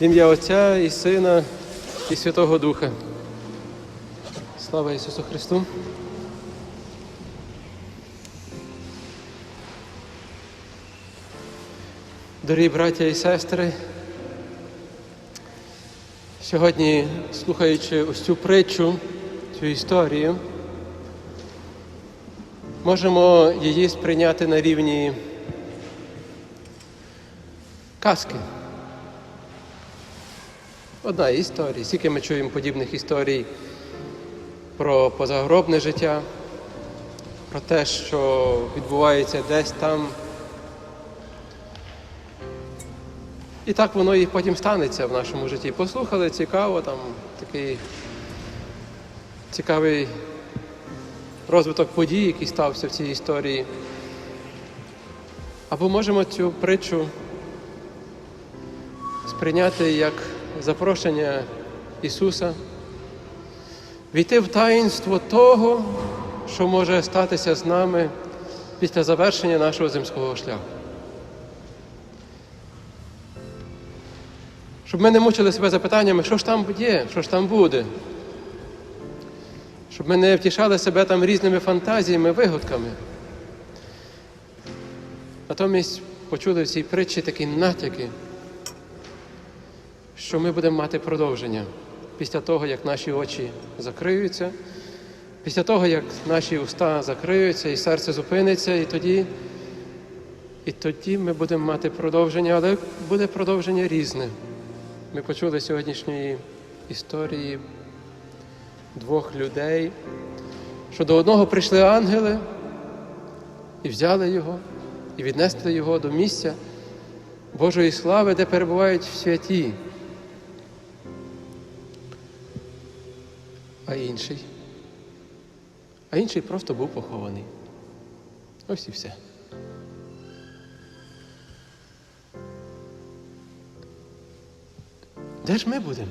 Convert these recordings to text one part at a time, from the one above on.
Ім'я Отця і Сина і Святого Духа. Слава Ісусу Христу! Дорогі браття і сестри, сьогодні, слухаючи ось цю притчу, цю історію, можемо її сприйняти на рівні казки. Одна історія. Скільки ми чуємо подібних історій про позагробне життя, про те, що відбувається десь там. І так воно і потім станеться в нашому житті. Послухали, цікаво, там такий цікавий розвиток подій, який стався в цій історії. Або можемо цю притчу сприйняти як запрошення Ісуса, війти в таїнство того, що може статися з нами після завершення нашого земського шляху. Щоб ми не мучили себе запитаннями, що ж там є, що ж там буде. Щоб ми не втішали себе там різними фантазіями, вигадками. Натомість почули в цій притчі такі натяки, що ми будемо мати продовження після того, як наші очі закриються, після того, як наші уста закриються і серце зупиниться, і тоді, і тоді ми будемо мати продовження, але буде продовження різне. Ми почули сьогоднішньої історії двох людей, що до одного прийшли ангели і взяли його, і віднесли його до місця Божої слави, де перебувають святі. А інший. А інший просто був похований. Ось і все. Де ж ми будемо?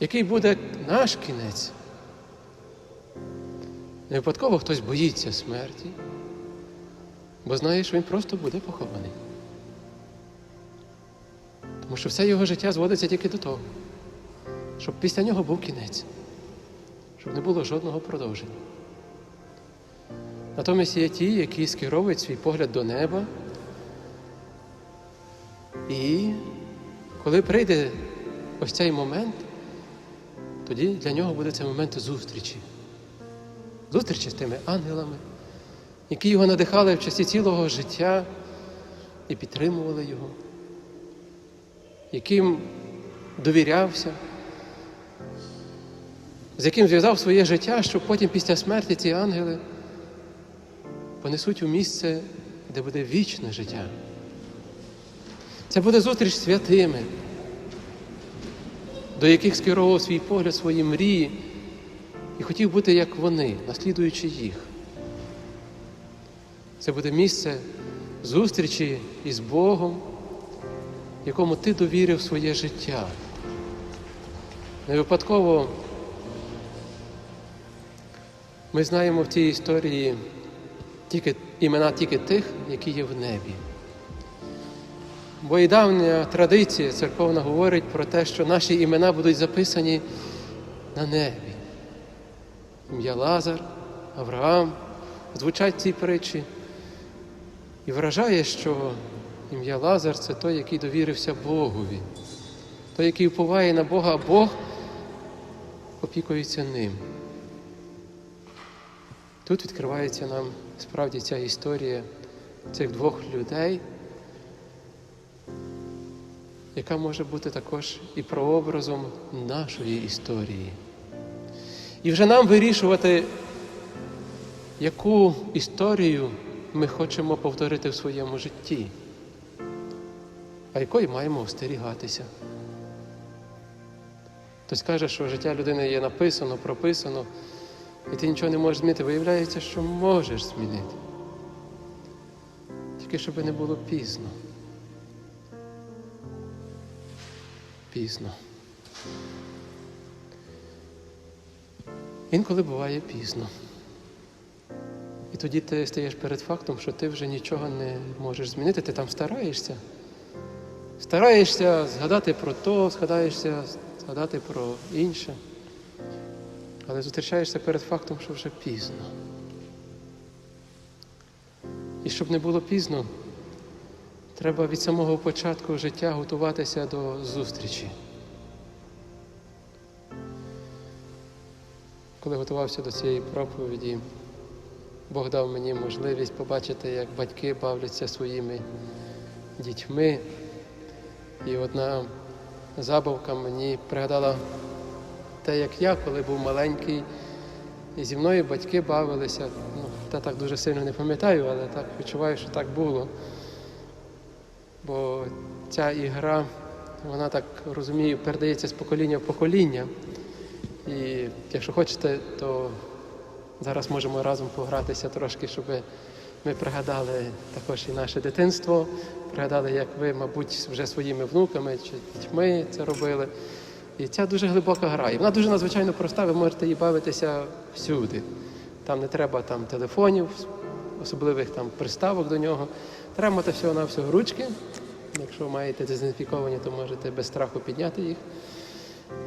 Який буде наш кінець? Не випадково хтось боїться смерті, бо знає, що він просто буде похований. Тому що все його життя зводиться тільки до того, щоб після нього був кінець, щоб не було жодного продовження. Натомість є ті, які скеровують свій погляд до неба. І коли прийде ось цей момент, тоді для нього буде цей момент зустрічі. Зустрічі з тими ангелами, які його надихали в часі цілого життя і підтримували його, яким довірявся, з яким зв'язав своє життя, щоб потім після смерті ці ангели понесуть у місце, де буде вічне життя. Це буде зустріч з святими, до яких скеровував свій погляд, свої мрії і хотів бути як вони, наслідуючи їх. Це буде місце зустрічі із Богом, якому ти довірив своє життя. Не випадково ми знаємо в цій історії тільки, імена тільки тих, які є в небі. Бо і давня традиція церковна говорить про те, що наші імена будуть записані на небі. Ім'я Лазар, Авраам звучать ці притчі. І вражає, що ім'я Лазар це той, який довірився Богові, той, який вповає на Бога, а Бог опікується ним. Тут відкривається нам справді ця історія цих двох людей яка може бути також і прообразом нашої історії. І вже нам вирішувати, яку історію ми хочемо повторити в своєму житті, а якої маємо остерігатися. Хтось каже, що життя людини є написано, прописано, і ти нічого не можеш змінити. Виявляється, що можеш змінити. Тільки щоб не було пізно. пізно. Інколи буває пізно. І тоді ти стаєш перед фактом, що ти вже нічого не можеш змінити, ти там стараєшся. Стараєшся згадати про то, згадаєшся, згадати про інше. Але зустрічаєшся перед фактом, що вже пізно. І щоб не було пізно, треба від самого початку життя готуватися до зустрічі. Коли готувався до цієї проповіді, Бог дав мені можливість побачити, як батьки бавляться своїми дітьми. І одна забавка мені пригадала те, як я, коли був маленький, і зі мною батьки бавилися. Ну, та так дуже сильно не пам'ятаю, але так відчуваю, що так було. Бо ця ігра, вона так розумію, передається з покоління в покоління. І якщо хочете, то зараз можемо разом погратися трошки, щоб ми пригадали також і наше дитинство, пригадали, як ви, мабуть, вже своїми внуками чи дітьми це робили. І ця дуже глибока гра. І вона дуже надзвичайно проста, ви можете її бавитися всюди. Там не треба там, телефонів, особливих там приставок до нього. Треба мати всього на всього ручки. Якщо маєте дезінфіковані, то можете без страху підняти їх.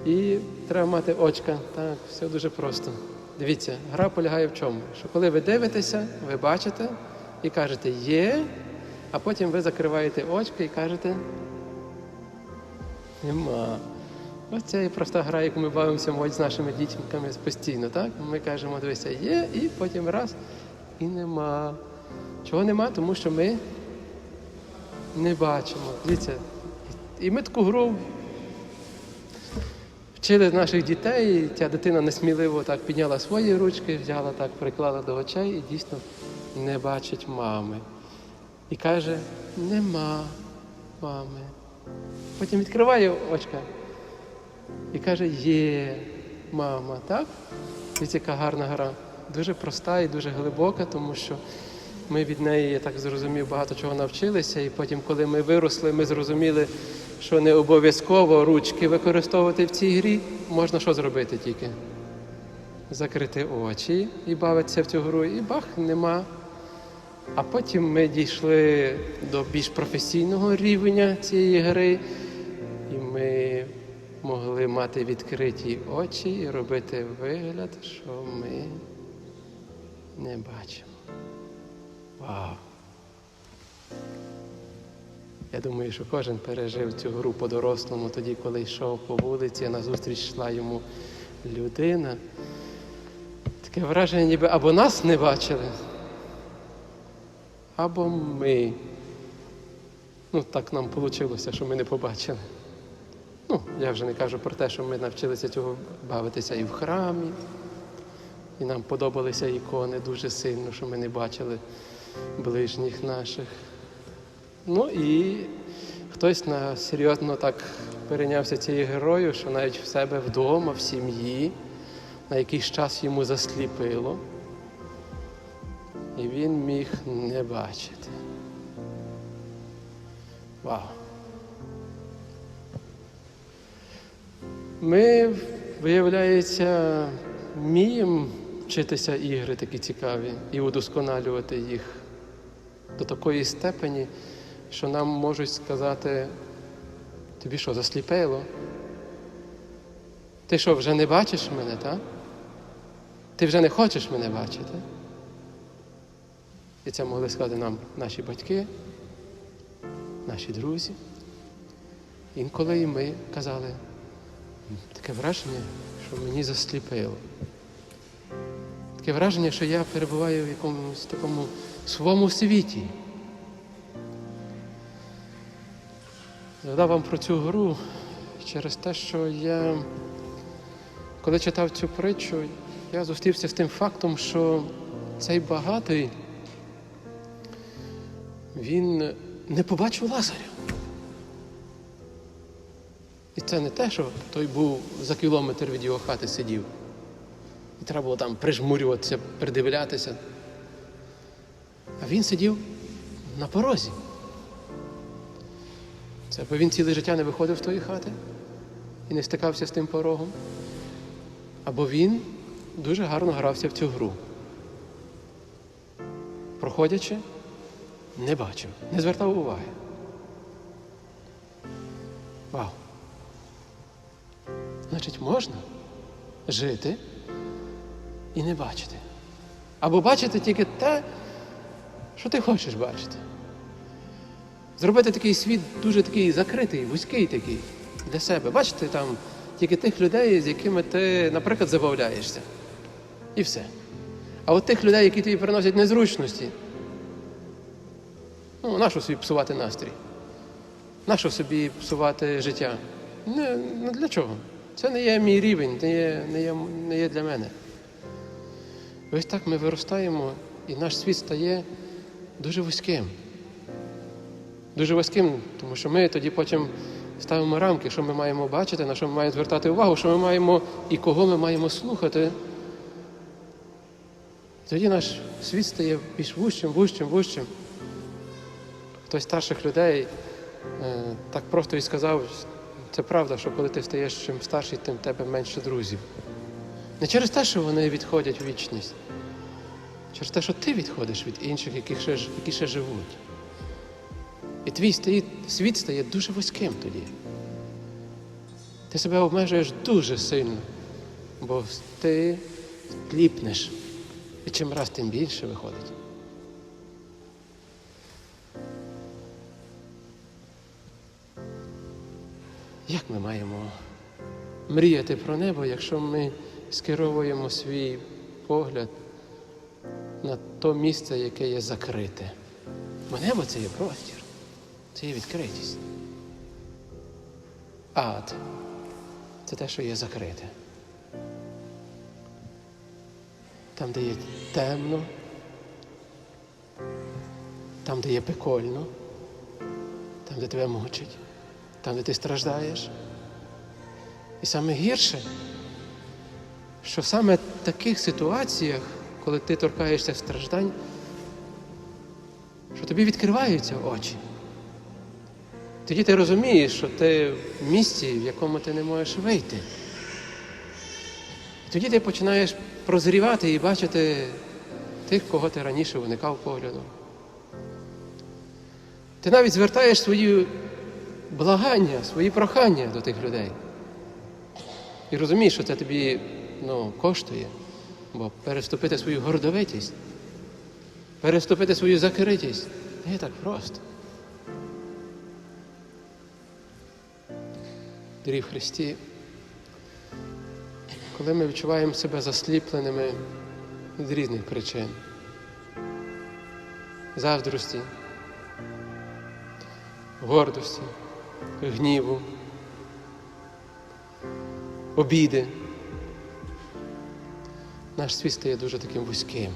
І треба мати очка. Так, все дуже просто. Дивіться, гра полягає в чому? Що коли ви дивитеся, ви бачите і кажете є, а потім ви закриваєте очки і кажете нема. Ось це і проста гра, яку ми бавимося з нашими дітьми постійно. так? Ми кажемо, дивися, є, і потім раз і нема. Чого нема? Тому що ми не бачимо. Дивіться, і ми таку гру вчили наших дітей, ця дитина несміливо так підняла свої ручки, взяла так, приклала до очей і дійсно не бачить мами. І каже, нема мами. Потім відкриває очка і каже, є мама, так? Дивіться, яка гарна гра. Дуже проста і дуже глибока, тому що ми від неї, я так зрозумів, багато чого навчилися. І потім, коли ми виросли, ми зрозуміли, що не обов'язково ручки використовувати в цій грі. Можна що зробити тільки? Закрити очі і бавитися в цю гру, і бах, нема. А потім ми дійшли до більш професійного рівня цієї гри, і ми могли мати відкриті очі і робити вигляд, що ми не бачимо. Вау! Я думаю, що кожен пережив цю гру по-дорослому тоді, коли йшов по вулиці, назустріч йшла йому людина. Таке враження, ніби або нас не бачили, або ми. Ну, так нам вийшло, що ми не побачили. Ну, я вже не кажу про те, що ми навчилися цього бавитися і в храмі, і нам подобалися ікони дуже сильно, що ми не бачили ближніх наших. Ну і хтось на серйозно так перейнявся цією герою, що навіть в себе вдома, в сім'ї, на якийсь час йому засліпило, і він міг не бачити. Вау! Ми, виявляється, вміємо вчитися ігри такі цікаві і удосконалювати їх до такої степені, що нам можуть сказати, тобі що, засліпило? Ти що, вже не бачиш мене, так? Ти вже не хочеш мене бачити? І це могли сказати нам наші батьки, наші друзі. Інколи і ми казали, таке враження, що мені засліпило. Таке враження, що я перебуваю в якомусь такому своєму світі. Згадав вам про цю гру через те, що я, коли читав цю притчу, я зустрівся з тим фактом, що цей багатий, він не побачив Лазаря. І це не те, що той був за кілометр від його хати сидів. І треба було там прижмурюватися, придивлятися. А він сидів на порозі. Це бо він ціле життя не виходив з тої хати і не стикався з тим порогом. Або він дуже гарно грався в цю гру. проходячи, не бачив, не звертав уваги. Вау! Значить, можна жити і не бачити. Або бачити тільки те, що ти хочеш бачити. Зробити такий світ дуже такий закритий, вузький такий для себе. Бачити там тільки тих людей, з якими ти, наприклад, забавляєшся. І все. А от тих людей, які тобі приносять незручності, ну, нащо собі псувати настрій? Нащо собі псувати життя? Не, ну для чого? Це не є мій рівень, не є, не є, не є для мене. Ось так ми виростаємо, і наш світ стає дуже вузьким. Дуже вузьким, тому що ми тоді потім ставимо рамки, що ми маємо бачити, на що ми маємо звертати увагу, що ми маємо і кого ми маємо слухати. Тоді наш світ стає більш вужчим, вужчим, вужчим. Хтось старших людей е, так просто і сказав, це правда, що коли ти стаєш чим старший, тим в тебе менше друзів. Не через те, що вони відходять в вічність, через те, що ти відходиш від інших, які ще, які ще живуть. І твій стає, світ стає дуже вузьким тоді. Ти себе обмежуєш дуже сильно, бо ти ліпнеш. І чим раз тим більше виходить. Як ми маємо мріяти про небо, якщо ми скеровуємо свій погляд на то місце, яке є закрите? Бо небо це є простір, це є відкритість. Ад це те, що є закрите. Там, де є темно, там, де є пекольно, там, де тебе мучить, там, де ти страждаєш. І саме гірше, що саме в таких ситуаціях, коли ти торкаєшся страждань, що тобі відкриваються очі. Тоді ти розумієш, що ти в місці, в якому ти не можеш вийти. Тоді ти починаєш прозрівати і бачити тих, кого ти раніше уникав погляду. Ти навіть звертаєш свої благання, свої прохання до тих людей. І розумієш, що це тобі ну, коштує, бо переступити свою гордовитість, переступити свою закритість не так просто. Дорі в Христі, коли ми відчуваємо себе засліпленими з різних причин, заздрості, гордості, гніву, обіди, наш світ стає дуже таким вузьким.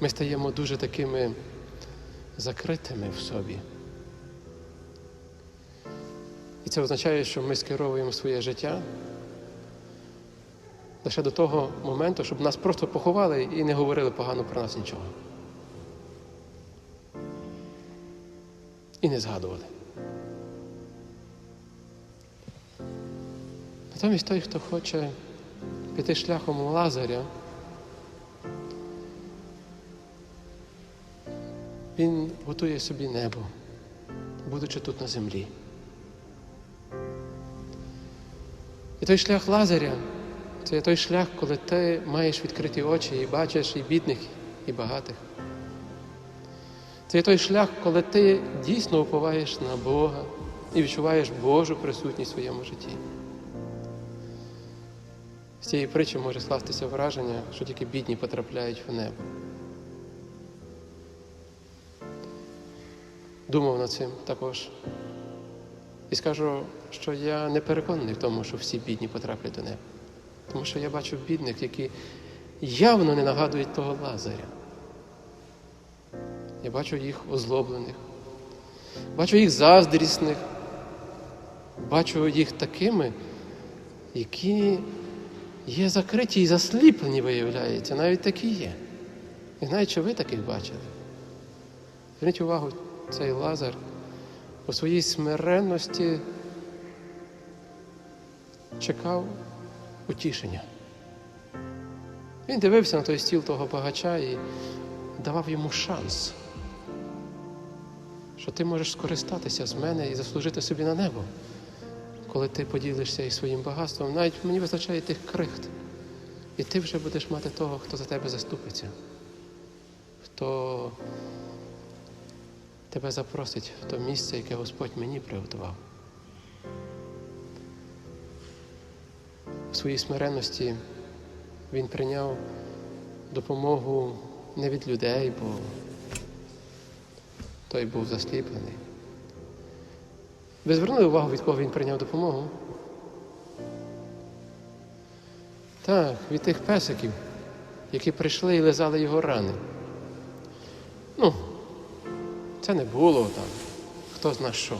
Ми стаємо дуже такими закритими в собі. Це означає, що ми скеровуємо своє життя лише до того моменту, щоб нас просто поховали і не говорили погано про нас нічого. І не згадували. Натомість той, хто хоче піти шляхом Лазаря, він готує собі небо, будучи тут на землі. І той шлях Лазаря це той шлях, коли ти маєш відкриті очі і бачиш і бідних, і багатих. Це той шлях, коли ти дійсно уповаєш на Бога і відчуваєш Божу присутність в своєму житті. З цієї притчі може скластися враження, що тільки бідні потрапляють в небо. Думав над цим також. І скажу, що я не переконаний в тому, що всі бідні потраплять до неба. Тому що я бачу бідних, які явно не нагадують того Лазаря. Я бачу їх озлоблених, бачу їх заздрісних, бачу їх такими, які є закриті і засліплені, виявляється, навіть такі є. І навіть чи ви таких бачили? Зверніть увагу, цей Лазар у своїй смиренності чекав утішення. Він дивився на той стіл того багача і давав йому шанс, що ти можеш скористатися з мене і заслужити собі на небо, коли ти поділишся із своїм багатством. Навіть мені вистачає тих крихт. І ти вже будеш мати того, хто за тебе заступиться, хто тебе запросить в то місце, яке Господь мені приготував. В своїй смиренності він прийняв допомогу не від людей, бо той був засліплений. Ви звернули увагу, від кого він прийняв допомогу? Так, від тих песиків, які прийшли і лизали його рани. Ну, це не було там, хто зна що.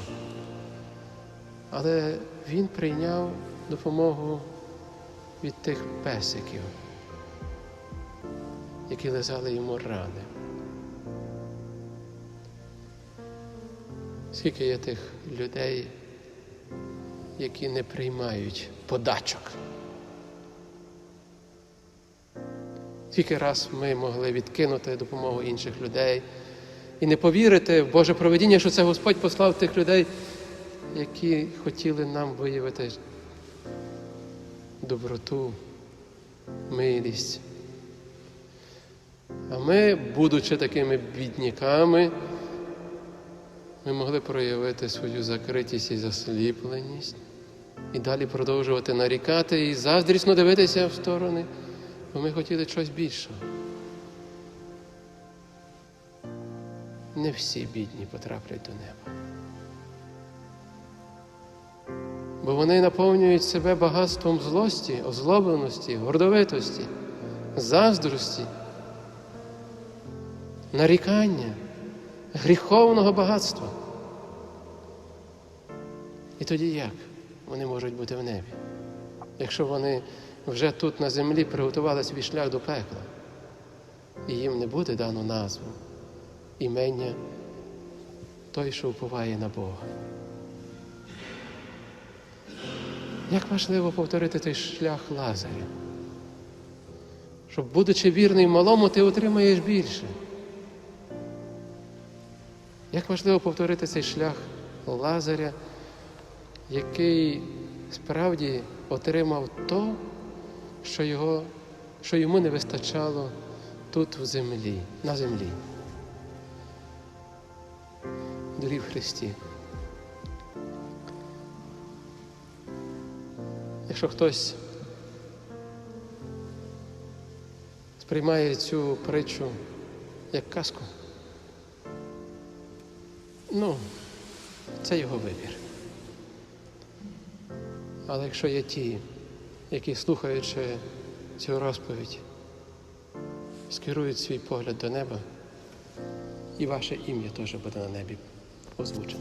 Але він прийняв допомогу від тих песиків, які лизали йому рани. Скільки є тих людей, які не приймають подачок? Скільки раз ми могли відкинути допомогу інших людей і не повірити в Боже проведіння, що це Господь послав тих людей, які хотіли нам виявити доброту, милість. А ми, будучи такими бідняками, ми могли проявити свою закритість і засліпленість і далі продовжувати нарікати і заздрісно дивитися в сторони, бо ми хотіли чогось більшого. Не всі бідні потраплять до неба. Бо вони наповнюють себе багатством злості, озлобленості, гордовитості, заздрості, нарікання, гріховного багатства. І тоді як вони можуть бути в небі, якщо вони вже тут на землі приготували свій шлях до пекла, і їм не буде дано назву, імення той, що уповає на Бога. Як важливо повторити той шлях Лазаря, щоб, будучи вірний малому, ти отримаєш більше. Як важливо повторити цей шлях Лазаря, який справді отримав то, що, його, що йому не вистачало тут в землі, на землі. Дорі в Христі. Якщо хтось сприймає цю притчу як казку, ну, це його вибір. Але якщо є ті, які, слухаючи цю розповідь, скерують свій погляд до неба, і ваше ім'я теж буде на небі озвучено.